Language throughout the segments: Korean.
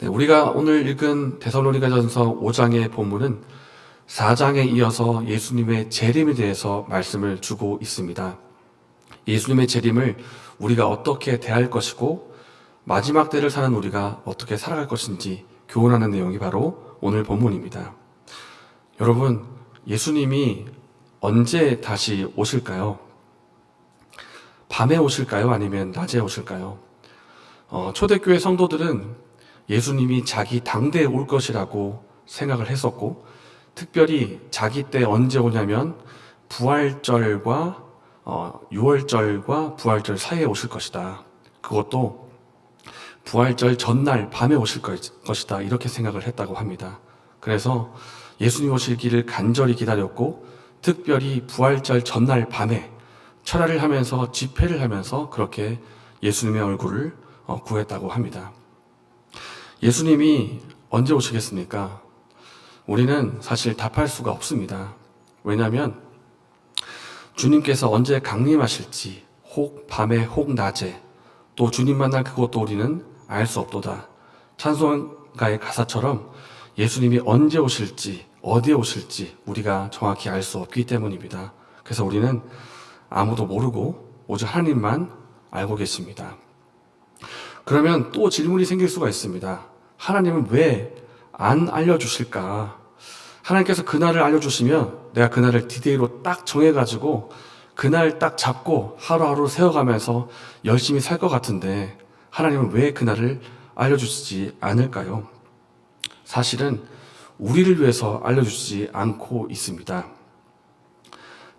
네, 우리가 오늘 읽은 데살로니가전서 5장의 본문은 4장에 이어서 예수님의 재림에 대해서 말씀을 주고 있습니다. 예수님의 재림을 우리가 어떻게 대할 것이고 마지막 때를 사는 우리가 어떻게 살아갈 것인지 교훈하는 내용이 바로 오늘 본문입니다. 여러분, 예수님이 언제 다시 오실까요? 밤에 오실까요? 아니면 낮에 오실까요? 어, 초대교회 성도들은 예수님이 자기 당대에 올 것이라고 생각을 했었고, 특별히 자기 때 언제 오냐면 부활절과 어, 6월절과 부활절 사이에 오실 것이다. 그것도 부활절 전날 밤에 오실 것- 것이다. 이렇게 생각을 했다고 합니다. 그래서 예수님 오실기를 간절히 기다렸고, 특별히 부활절 전날 밤에 철야를 하면서 집회를 하면서 그렇게 예수님의 얼굴을 어, 구했다고 합니다. 예수님이 언제 오시겠습니까? 우리는 사실 답할 수가 없습니다. 왜냐하면 주님께서 언제 강림하실지 혹 밤에 혹 낮에 또 주님 만날 그것도 우리는 알 수 없도다. 찬송가의 가사처럼 예수님이 언제 오실지 어디에 오실지 우리가 정확히 알 수 없기 때문입니다. 그래서 우리는 아무도 모르고 오직 하나님만 알고 계십니다. 그러면 또 질문이 생길 수가 있습니다. 하나님은 왜 안 알려주실까? 하나님께서 그날을 알려주시면 내가 그날을 디데이로 딱 정해가지고 그날 딱 잡고 하루하루 세워가면서 열심히 살 것 같은데 하나님은 왜 그날을 알려주시지 않을까요? 사실은 우리를 위해서 알려주지 않고 있습니다.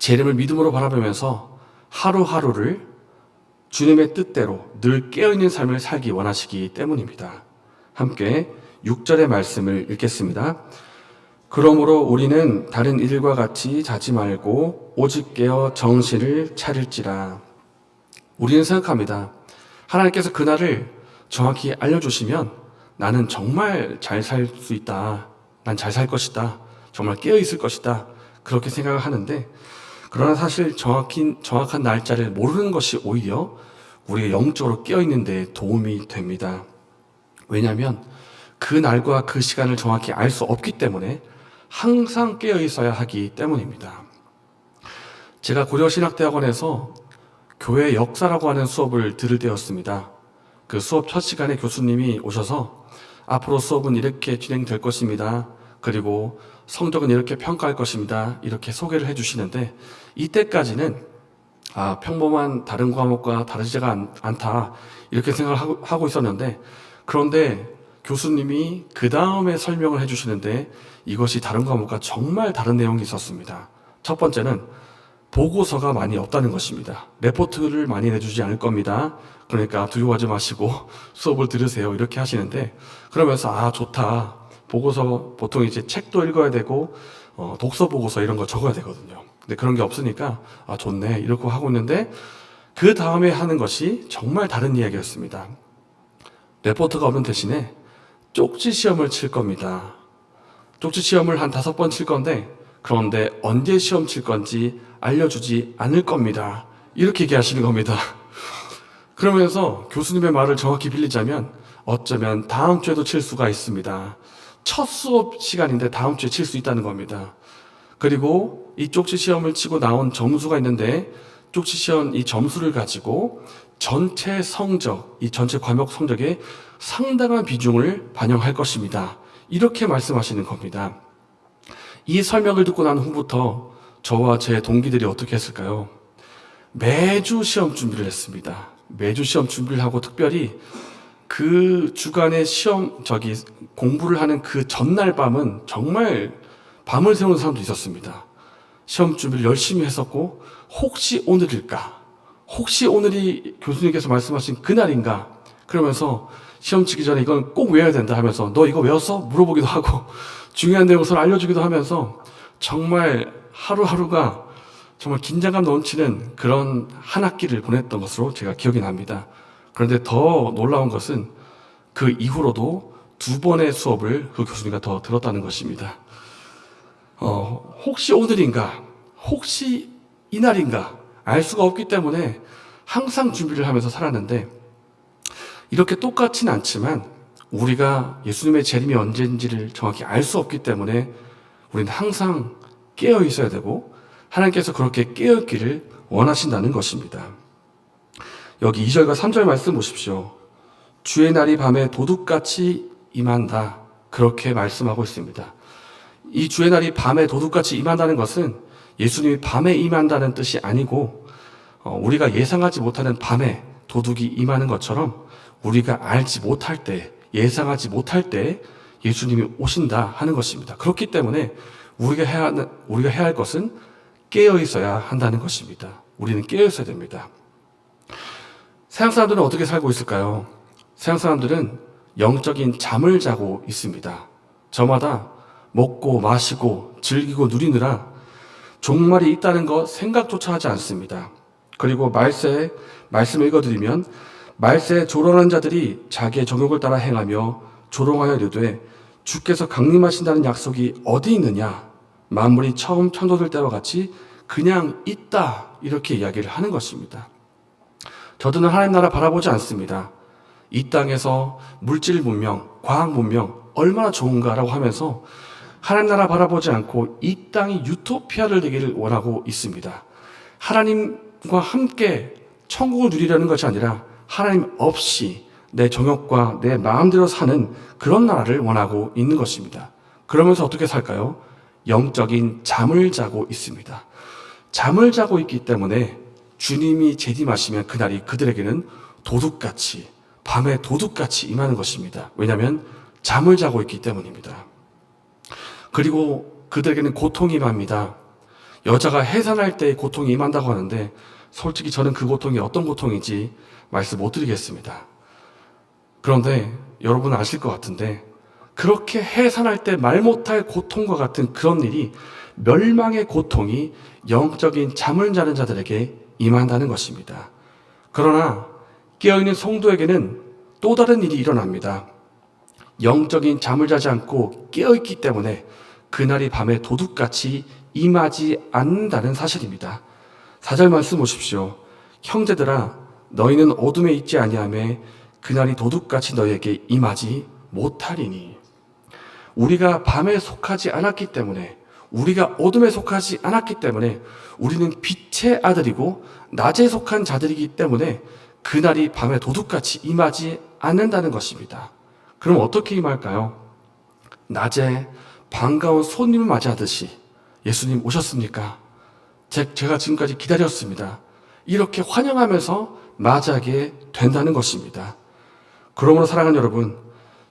재림을 믿음으로 바라보면서 하루하루를 주님의 뜻대로 늘 깨어있는 삶을 살기 원하시기 때문입니다. 함께 6절의 말씀을 읽겠습니다. 그러므로 우리는 다른 일과 같이 자지 말고 오직 깨어 정신을 차릴지라. 우리는 생각합니다. 하나님께서 그날을 정확히 알려주시면 나는 정말 잘 살 수 있다. 난 잘 살 것이다. 정말 깨어 있을 것이다. 그렇게 생각을 하는데, 그러나 사실 정확히, 정확한 날짜를 모르는 것이 오히려 우리가 영적으로 깨어 있는 데 도움이 됩니다. 왜냐하면 그 날과 그 시간을 정확히 알 수 없기 때문에 항상 깨어 있어야 하기 때문입니다. 제가 고려신학대학원에서 교회 역사라고 하는 수업을 들을 때였습니다. 그 수업 첫 시간에 교수님이 오셔서 앞으로 수업은 이렇게 진행될 것입니다. 그리고 성적은 이렇게 평가할 것입니다. 이렇게 소개를 해주시는데 이때까지는 아, 평범한 다른 과목과 다르지가 않, 않다. 이렇게 생각을 하고, 하고 있었는데 그런데 교수님이 그 다음에 설명을 해주시는데 이것이 다른 과목과 정말 다른 내용이 있었습니다. 첫 번째는 보고서가 많이 없다는 것입니다. 레포트를 많이 내주지 않을 겁니다. 그러니까 두려워하지 마시고 수업을 들으세요. 이렇게 하시는데 그러면서 아 좋다. 보고서 보통 이제 책도 읽어야 되고 어, 독서 보고서 이런 거 적어야 되거든요. 근데 그런 게 없으니까 아 좋네 이렇게 하고 있는데 그 다음에 하는 것이 정말 다른 이야기였습니다. 레포트가 없는 대신에 쪽지 시험을 칠 겁니다. 쪽지 시험을 한 다섯 번 칠 건데 그런데 언제 시험 칠 건지 알려주지 않을 겁니다. 이렇게 얘기하시는 겁니다. 그러면서 교수님의 말을 정확히 빌리자면 어쩌면 다음 주에도 칠 수가 있습니다. 첫 수업 시간인데 다음 주에 칠 수 있다는 겁니다. 그리고 이 쪽지 시험을 치고 나온 점수가 있는데 쪽지 시험 이 점수를 가지고 전체 성적, 이 전체 과목 성적에 상당한 비중을 반영할 것입니다. 이렇게 말씀하시는 겁니다. 이 설명을 듣고 난 후부터 저와 제 동기들이 어떻게 했을까요? 매주 시험 준비를 했습니다. 매주 시험 준비를 하고 특별히 그 주간에 시험, 저기 공부를 하는 그 전날 밤은 정말 밤을 새우는 사람도 있었습니다. 시험 준비를 열심히 했었고, 혹시 오늘일까? 혹시 오늘이 교수님께서 말씀하신 그날인가? 그러면서 시험 치기 전에 이건 꼭 외워야 된다 하면서 너 이거 외웠어? 물어보기도 하고 중요한 내용을 알려주기도 하면서 정말 하루하루가 정말 긴장감 넘치는 그런 한 학기를 보냈던 것으로 제가 기억이 납니다. 그런데 더 놀라운 것은 그 이후로도 두 번의 수업을 그 교수님과 더 들었다는 것입니다. 어, 혹시 오늘인가, 혹시 이날인가 알 수가 없기 때문에 항상 준비를 하면서 살았는데 이렇게 똑같진 않지만 우리가 예수님의 재림이 언제인지를 정확히 알 수 없기 때문에 우리는 항상 깨어 있어야 되고 하나님께서 그렇게 깨어 있기를 원하신다는 것입니다. 여기 2절과 3절 말씀 보십시오. 주의 날이 밤에 도둑같이 임한다. 그렇게 말씀하고 있습니다. 이 주의 날이 밤에 도둑같이 임한다는 것은 예수님이 밤에 임한다는 뜻이 아니고 어, 우리가 예상하지 못하는 밤에 도둑이 임하는 것처럼 우리가 알지 못할 때 예상하지 못할 때 예수님이 오신다 하는 것입니다. 그렇기 때문에 우리가 해야 우리가 해야 할 것은 깨어 있어야 한다는 것입니다. 우리는 깨어 있어야 됩니다. 세상 사람들은 어떻게 살고 있을까요? 세상 사람들은 영적인 잠을 자고 있습니다. 저마다 먹고 마시고 즐기고 누리느라 종말이 있다는 것 생각조차 하지 않습니다. 그리고 말세 말씀 읽어드리면 말세 조롱하는 자들이 자기의 정욕을 따라 행하며 조롱하여 이르되 주께서 강림하신다는 약속이 어디 있느냐 만물이 처음 천도될 때와 같이 그냥 있다 이렇게 이야기를 하는 것입니다. 저들은 하나님 나라 바라보지 않습니다. 이 땅에서 물질 문명, 과학 문명 얼마나 좋은가라고 하면서 하나님 나라 바라보지 않고 이 땅이 유토피아를 되기를 원하고 있습니다. 하나님과 함께 천국을 누리려는 것이 아니라 하나님 없이 내 정욕과 내 마음대로 사는 그런 나라를 원하고 있는 것입니다. 그러면서 어떻게 살까요? 영적인 잠을 자고 있습니다. 잠을 자고 있기 때문에 주님이 재림하시면 그날이 그들에게는 도둑같이 밤에 도둑같이 임하는 것입니다. 왜냐하면 잠을 자고 있기 때문입니다. 그리고 그들에게는 고통이 임합니다. 여자가 해산할 때 고통이 임한다고 하는데 솔직히 저는 그 고통이 어떤 고통인지 말씀 못 드리겠습니다. 그런데 여러분 아실 것 같은데 그렇게 해산할 때 말 못할 고통과 같은 그런 일이 멸망의 고통이 영적인 잠을 자는 자들에게 임한다는 것입니다. 그러나 깨어있는 성도에게는 또 다른 일이 일어납니다. 영적인 잠을 자지 않고 깨어있기 때문에 그날이 밤에 도둑같이 임하지 않는다는 사실입니다. 사절 말씀 보십시오. 형제들아 너희는 어둠에 있지 아니하며 그날이 도둑같이 너희에게 임하지 못하리니 우리가 밤에 속하지 않았기 때문에 우리가 어둠에 속하지 않았기 때문에 우리는 빛의 아들이고 낮에 속한 자들이기 때문에 그날이 밤에 도둑같이 임하지 않는다는 것입니다. 그럼 어떻게 임할까요? 낮에 반가운 손님을 맞이하듯이 예수님 오셨습니까? 제, 제가 지금까지 기다렸습니다. 이렇게 환영하면서 맞이하게 된다는 것입니다. 그러므로 사랑하는 여러분,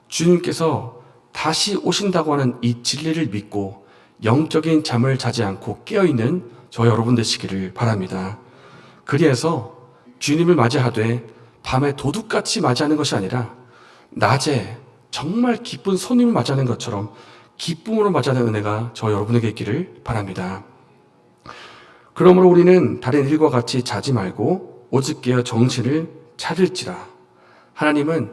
주님께서 다시 오신다고 하는 이 진리를 믿고 영적인 잠을 자지 않고 깨어있는 저 여러분 되시기를 바랍니다. 그리해서 주님을 맞이하되 밤에 도둑같이 맞이하는 것이 아니라 낮에 정말 기쁜 손님을 맞이하는 것처럼 기쁨으로 맞이하는 은혜가 저 여러분에게 있기를 바랍니다. 그러므로 우리는 다른 일과 같이 자지 말고 오직 깨어 정신을 차릴지라. 하나님은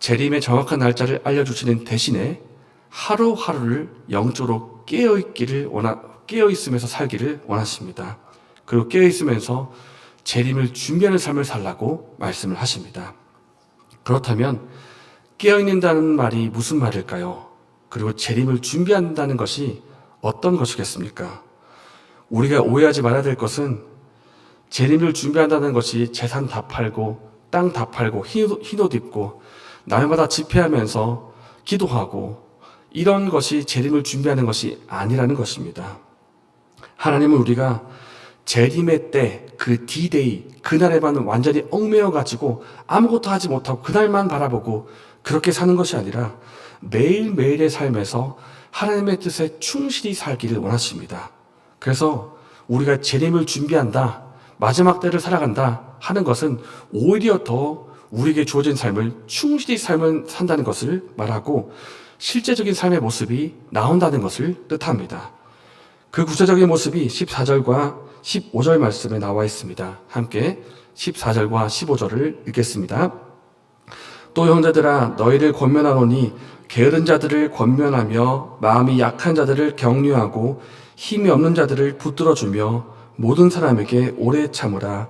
재림의 정확한 날짜를 알려주시는 대신에 하루하루를 영적으로 깨어 있기를 원하, 깨어 있으면서 살기를 원하십니다. 그리고 깨어 있으면서 재림을 준비하는 삶을 살라고 말씀을 하십니다. 그렇다면 깨어 있는다는 말이 무슨 말일까요? 그리고 재림을 준비한다는 것이 어떤 것이겠습니까? 우리가 오해하지 말아야 될 것은 재림을 준비한다는 것이 재산 다 팔고 땅 다 팔고 흰옷 입고 날마다 집회하면서 기도하고 이런 것이 재림을 준비하는 것이 아니라는 것입니다. 하나님은 우리가 재림의 때, 그 D-Day, 그날에만 완전히 얽매여 가지고 아무것도 하지 못하고 그날만 바라보고 그렇게 사는 것이 아니라 매일매일의 삶에서 하나님의 뜻에 충실히 살기를 원하십니다. 그래서 우리가 재림을 준비한다, 마지막 때를 살아간다 하는 것은 오히려 더 우리에게 주어진 삶을 충실히 삶을 산다는 것을 말하고 실제적인 삶의 모습이 나온다는 것을 뜻합니다. 그 구체적인 모습이 14절과 15절 말씀에 나와 있습니다. 함께 14절과 15절을 읽겠습니다. 또 형제들아 너희를 권면하노니 게으른 자들을 권면하며 마음이 약한 자들을 격려하고 힘이 없는 자들을 붙들어 주며 모든 사람에게 오래 참으라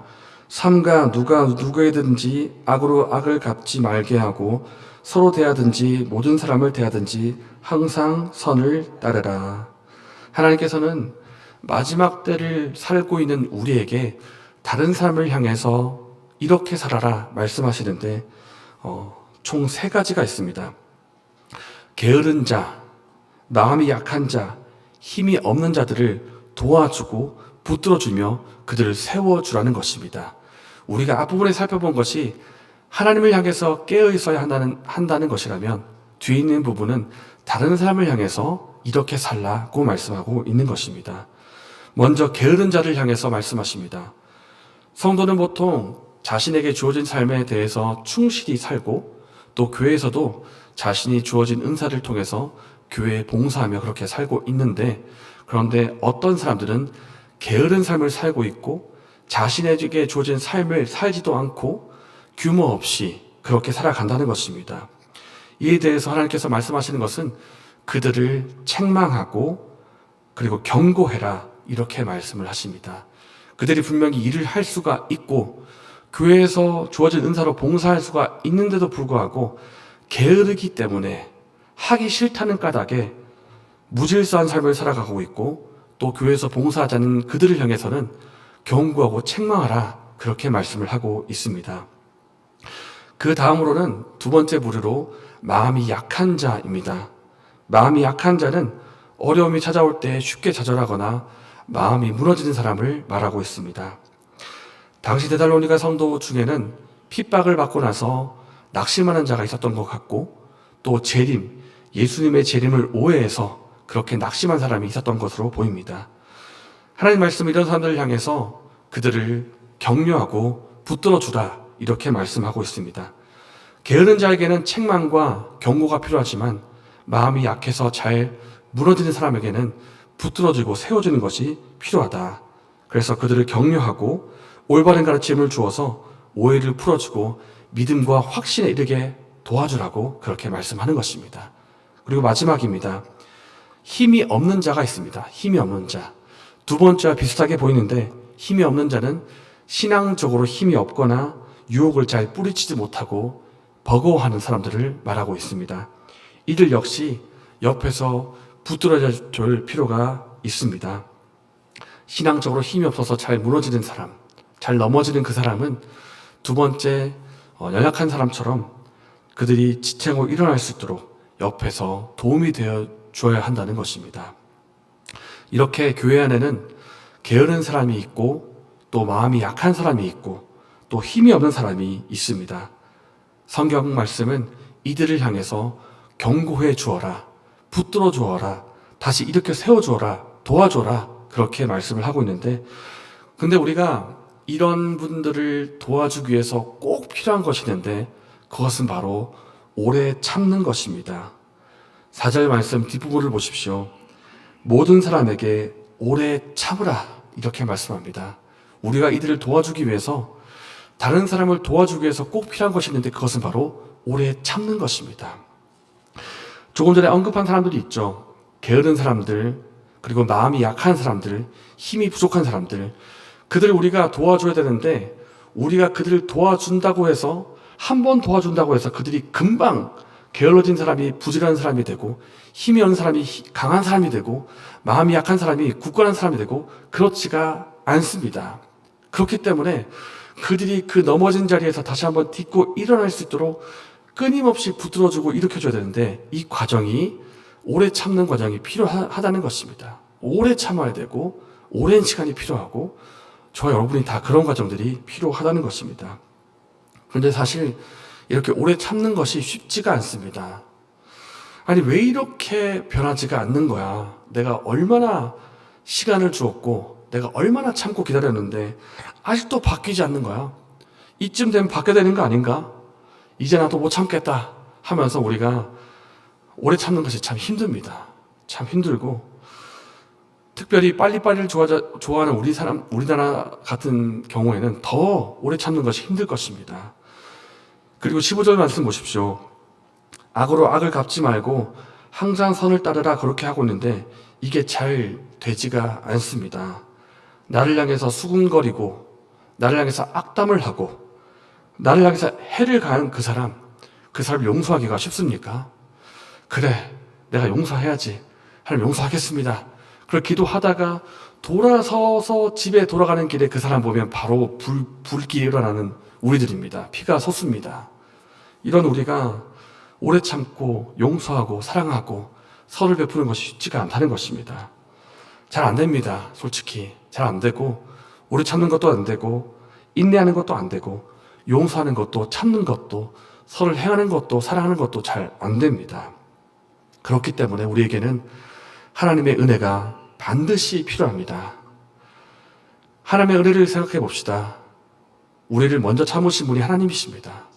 삼가 누가 누구에든지 악으로 악을 갚지 말게 하고 서로 대하든지 모든 사람을 대하든지 항상 선을 따르라. 하나님께서는 마지막 때를 살고 있는 우리에게 다른 사람을 향해서 이렇게 살아라 말씀하시는데 어, 총 세 가지가 있습니다. 게으른 자, 마음이 약한 자, 힘이 없는 자들을 도와주고 붙들어주며 그들을 세워주라는 것입니다. 우리가 앞부분에 살펴본 것이 하나님을 향해서 깨어 있어야 한다는, 한다는 것이라면 뒤에 있는 부분은 다른 사람을 향해서 이렇게 살라고 말씀하고 있는 것입니다. 먼저 게으른 자를 향해서 말씀하십니다. 성도는 보통 자신에게 주어진 삶에 대해서 충실히 살고 또 교회에서도 자신이 주어진 은사를 통해서 교회에 봉사하며 그렇게 살고 있는데 그런데 어떤 사람들은 게으른 삶을 살고 있고 자신에게 주어진 삶을 살지도 않고 규모 없이 그렇게 살아간다는 것입니다. 이에 대해서 하나님께서 말씀하시는 것은 그들을 책망하고 그리고 경고해라 이렇게 말씀을 하십니다. 그들이 분명히 일을 할 수가 있고 교회에서 주어진 은사로 봉사할 수가 있는데도 불구하고 게으르기 때문에 하기 싫다는 까닭에 무질서한 삶을 살아가고 있고 또 교회에서 봉사하자는 그들을 향해서는 경고하고 책망하라 그렇게 말씀을 하고 있습니다. 그 다음으로는 두 번째 부류로 마음이 약한 자입니다. 마음이 약한 자는 어려움이 찾아올 때 쉽게 좌절하거나 마음이 무너지는 사람을 말하고 있습니다. 당시 데달로니가 성도 중에는 핍박을 받고 나서 낙심하는 자가 있었던 것 같고 또 재림, 예수님의 재림을 오해해서 그렇게 낙심한 사람이 있었던 것으로 보입니다. 하나님 말씀 이런 사람들을 향해서 그들을 격려하고 붙들어 주라 이렇게 말씀하고 있습니다. 게으른 자에게는 책망과 경고가 필요하지만 마음이 약해서 잘 무너지는 사람에게는 붙들어주고 세워주는 것이 필요하다. 그래서 그들을 격려하고 올바른 가르침을 주어서 오해를 풀어주고 믿음과 확신에 이르게 도와주라고 그렇게 말씀하는 것입니다. 그리고 마지막입니다. 힘이 없는 자가 있습니다. 힘이 없는 자. 두 번째와 비슷하게 보이는데 힘이 없는 자는 신앙적으로 힘이 없거나 유혹을 잘 뿌리치지 못하고 버거워하는 사람들을 말하고 있습니다. 이들 역시 옆에서 붙들어야 줄 필요가 있습니다. 신앙적으로 힘이 없어서 잘 무너지는 사람, 잘 넘어지는 그 사람은 두 번째 어, 연약한 사람처럼 그들이 지탱고 일어날 수 있도록 옆에서 도움이 되어 주어야 한다는 것입니다. 이렇게 교회 안에는 게으른 사람이 있고 또 마음이 약한 사람이 있고 또 힘이 없는 사람이 있습니다. 성경 말씀은 이들을 향해서 경고해 주어라, 붙들어 주어라, 다시 이렇게 세워 주어라, 도와줘라 그렇게 말씀을 하고 있는데 근데 우리가 이런 분들을 도와주기 위해서 꼭 필요한 것이 있는데 그것은 바로 오래 참는 것입니다. 사절 말씀 뒷부분을 보십시오. 모든 사람에게 오래 참으라 이렇게 말씀합니다. 우리가 이들을 도와주기 위해서 다른 사람을 도와주기 위해서 꼭 필요한 것이 있는데 그것은 바로 오래 참는 것입니다. 조금 전에 언급한 사람들이 있죠. 게으른 사람들, 그리고 마음이 약한 사람들, 힘이 부족한 사람들, 그들을 우리가 도와줘야 되는데 우리가 그들을 도와준다고 해서 한 번 도와준다고 해서 그들이 금방 게을러진 사람이 부지런한 사람이 되고 힘이 없는 사람이 강한 사람이 되고 마음이 약한 사람이 굳건한 사람이 되고 그렇지가 않습니다. 그렇기 때문에 그들이 그 넘어진 자리에서 다시 한번 딛고 일어날 수 있도록 끊임없이 붙들어주고 일으켜줘야 되는데 이 과정이 오래 참는 과정이 필요하다는 것입니다. 오래 참아야 되고 오랜 시간이 필요하고 저 여러분이 다 그런 과정들이 필요하다는 것입니다. 그런데 사실 이렇게 오래 참는 것이 쉽지가 않습니다. 아니, 왜 이렇게 변하지가 않는 거야? 내가 얼마나 시간을 주었고, 내가 얼마나 참고 기다렸는데, 아직도 바뀌지 않는 거야? 이쯤 되면 바뀌어야 되는 거 아닌가? 이제 나도 못 참겠다 하면서 우리가 오래 참는 것이 참 힘듭니다. 참 힘들고, 특별히 빨리빨리를 좋아하는 우리 사람, 우리나라 같은 경우에는 더 오래 참는 것이 힘들 것입니다. 그리고 15절 말씀 보십시오. 악으로 악을 갚지 말고 항상 선을 따르라 그렇게 하고 있는데 이게 잘 되지가 않습니다. 나를 향해서 수군거리고 나를 향해서 악담을 하고 나를 향해서 해를 가한 그 사람 그 사람을 용서하기가 쉽습니까? 그래, 내가 용서해야지. 하나님 용서하겠습니다. 그걸 기도하다가 돌아서서 집에 돌아가는 길에 그 사람 보면 바로 불, 불길이 일어나는 우리들입니다. 피가 솟습니다. 이런 우리가 오래 참고 용서하고 사랑하고 선을 베푸는 것이 쉽지가 않다는 것입니다. 잘 안 됩니다. 솔직히. 잘 안 되고, 오래 참는 것도 안 되고, 인내하는 것도 안 되고, 용서하는 것도 참는 것도, 선을 행하는 것도 사랑하는 것도 잘 안 됩니다. 그렇기 때문에 우리에게는 하나님의 은혜가 반드시 필요합니다. 하나님의 은혜를 생각해 봅시다. 우리를 먼저 참으신 분이 하나님이십니다.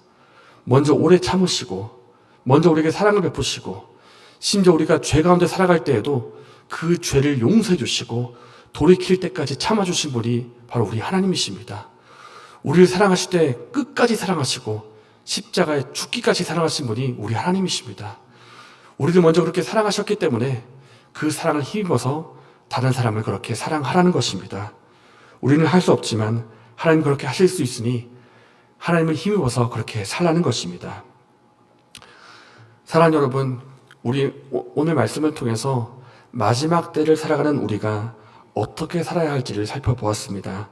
먼저 오래 참으시고, 먼저 우리에게 사랑을 베푸시고, 심지어 우리가 죄 가운데 살아갈 때에도 그 죄를 용서해 주시고, 돌이킬 때까지 참아주신 분이 바로 우리 하나님이십니다. 우리를 사랑하실 때 끝까지 사랑하시고, 십자가에 죽기까지 사랑하신 분이 우리 하나님이십니다. 우리를 먼저 그렇게 사랑하셨기 때문에 그 사랑을 힘입어서 다른 사람을 그렇게 사랑하라는 것입니다. 우리는 할 수 없지만 하나님 그렇게 하실 수 있으니 하나님을 힘입어서 그렇게 살라는 것입니다. 사랑하는 여러분, 우리 오- 오늘 말씀을 통해서 마지막 때를 살아가는 우리가 어떻게 살아야 할지를 살펴보았습니다.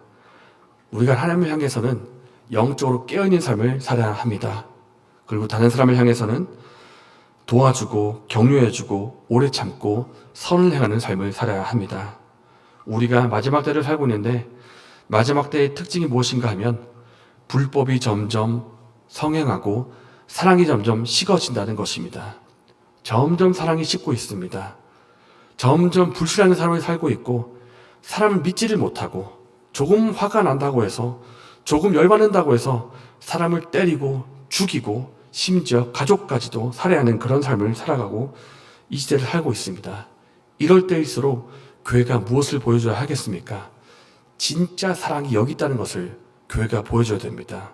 우리가 하나님을 향해서는 영적으로 깨어있는 삶을 살아야 합니다. 그리고 다른 사람을 향해서는 도와주고 격려해주고 오래 참고 선을 행하는 삶을 살아야 합니다. 우리가 마지막 때를 살고 있는데 마지막 때의 특징이 무엇인가 하면 불법이 점점 성행하고 사랑이 점점 식어진다는 것입니다. 점점 사랑이 식고 있습니다. 점점 불신하는 사람이 살고 있고 사람을 믿지를 못하고 조금 화가 난다고 해서 조금 열받는다고 해서 사람을 때리고 죽이고 심지어 가족까지도 살해하는 그런 삶을 살아가고 이 시대를 살고 있습니다. 이럴 때일수록 교회가 무엇을 보여줘야 하겠습니까? 진짜 사랑이 여기 있다는 것을 교회가 보여줘야 됩니다.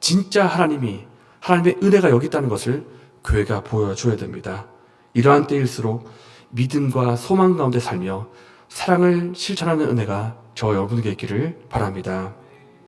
진짜 하나님이 하나님의 은혜가 여기 있다는 것을 교회가 보여줘야 됩니다. 이러한 때일수록 믿음과 소망 가운데 살며 사랑을 실천하는 은혜가 저 여러분에게 있기를 바랍니다.